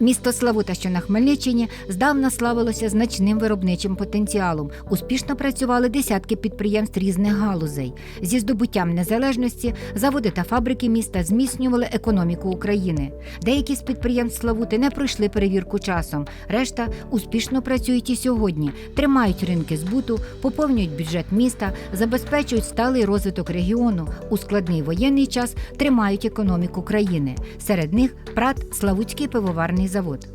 Місто Славута, що на Хмельниччині, здавна славилося значним виробничим потенціалом. Успішно працювали десятки підприємств різних галузей. Зі здобуттям незалежності заводи та фабрики міста зміцнювали економіку України. Деякі з підприємств Славути не пройшли перевірку часом. Решта успішно працюють і сьогодні, тримають ринки збуту, поповнюють бюджет міста, забезпечують сталий розвиток регіону. У складний воєнний час тримають економіку країни. Серед них ПРАТ Славутський пивоварний завод.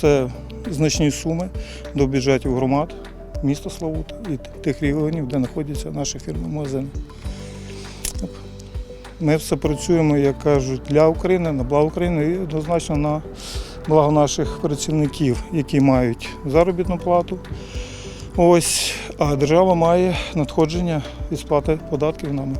Це значні суми до бюджетів громад міста Славута і тих регіонів, де знаходяться наші фірми магазини. Ми все працюємо, як кажуть, для України, на благо України і однозначно на благо наших працівників, які мають заробітну плату. Ось, а держава має надходження від сплати податків нами.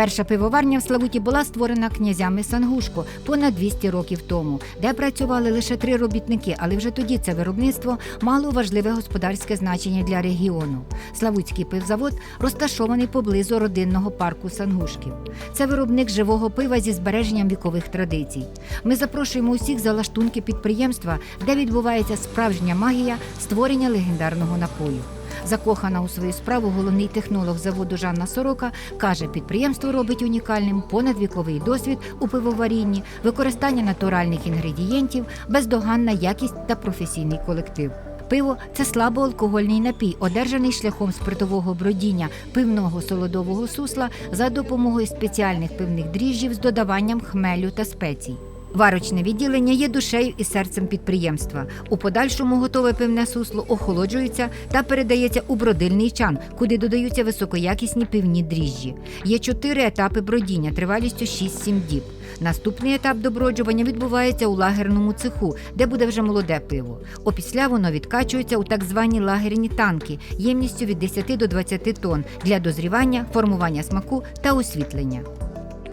Перша пивоварня в Славуті була створена князями Сангушко понад 200 років тому, де працювали лише три робітники, але вже тоді це виробництво мало важливе господарське значення для регіону. Славутський пивзавод розташований поблизу родинного парку Сангушків. Це виробник живого пива зі збереженням вікових традицій. Ми запрошуємо усіх за лаштунки підприємства, де відбувається справжня магія створення легендарного напою. Закохана у свою справу головний технолог заводу Жанна Сорока каже, підприємство робить унікальним понадвіковий досвід у пивоварінні, використання натуральних інгредієнтів, бездоганна якість та професійний колектив. Пиво це слабоалкогольний напій, одержаний шляхом спиртового бродіння пивного солодового сусла за допомогою спеціальних пивних дріжджів з додаванням хмелю та спецій. Варочне відділення є душею і серцем підприємства. У подальшому готове пивне сусло охолоджується та передається у бродильний чан, куди додаються високоякісні пивні дріжджі. Є чотири етапи бродіння тривалістю 6-7 діб. Наступний етап доброджування відбувається у лагерному цеху, де буде вже молоде пиво. Опісля воно відкачується у так звані лагерні танки ємністю від 10 до 20 тонн для дозрівання, формування смаку та освітлення.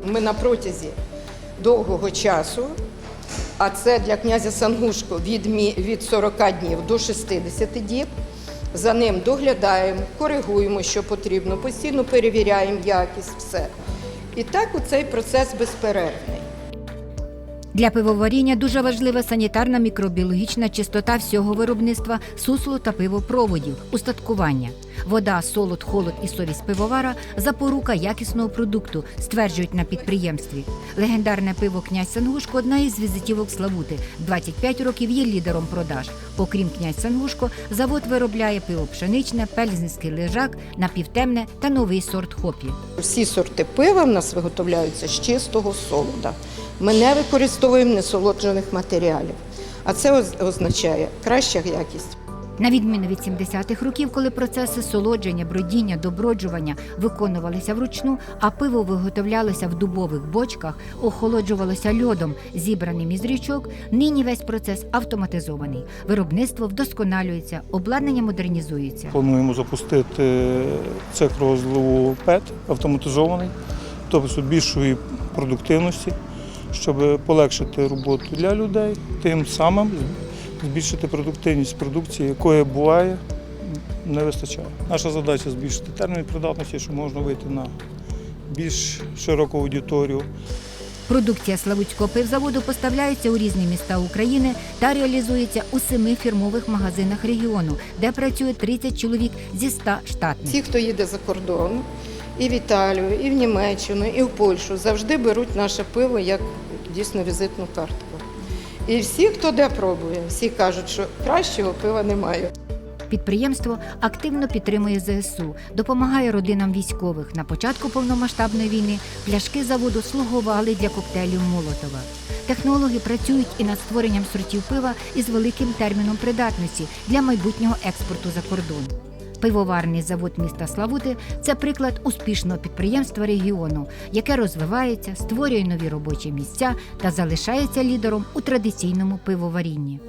Ми на протязі довгого часу, а це для князя Сангушко від, від 40 днів до 60 діб. За ним доглядаємо, коригуємо, що потрібно, постійно перевіряємо якість, все. І так у цей процес безперервний. Для пивоваріння дуже важлива санітарна мікробіологічна чистота всього виробництва суслу та пивопроводів, устаткування. Вода, солод, холод і совість пивовара запорука якісного продукту, стверджують на підприємстві. Легендарне пиво князь Сангушко одна із візитівок Славути. 25 років є лідером продаж. Окрім князь Сангушко, завод виробляє пиво пшеничне, пельзинський лежак, напівтемне та новий сорт хопі. Всі сорти пива в нас виготовляються з чистого солода. Ми не використовуємо несолоджених матеріалів. А це означає краща якість. На відміну від 70-х років, коли процеси солодження, бродіння, доброджування виконувалися вручну, а пиво виготовлялося в дубових бочках, охолоджувалося льодом, зібраним із річок, нині весь процес автоматизований. Виробництво вдосконалюється, обладнання модернізується. Плануємо запустити цех розливу ПЕТ автоматизований, тобто більшої продуктивності, щоб полегшити роботу для людей, тим самим збільшити продуктивність продукції, якої буває, не вистачає. Наша задача збільшити термін придатності, щоб можна вийти на більш широку аудиторію. Продукція Славутського пивзаводу поставляється у різні міста України та реалізується у семи фірмових магазинах регіону, де працює 30 чоловік зі 100 штатних. Ті, хто їде за кордон, і в Італію, і в Німеччину, і в Польщу, завжди беруть наше пиво як дійсно візитну картку. І всі, хто де пробує, всі кажуть, що кращого пива немає. Підприємство активно підтримує ЗСУ, допомагає родинам військових. На початку повномасштабної війни пляшки заводу слугували для коктейлів Молотова. Технологи працюють і над створенням сортів пива із великим терміном придатності для майбутнього експорту за кордон. Пивоварний завод міста Славути це приклад успішного підприємства регіону, яке розвивається, створює нові робочі місця та залишається лідером у традиційному пивоварінні.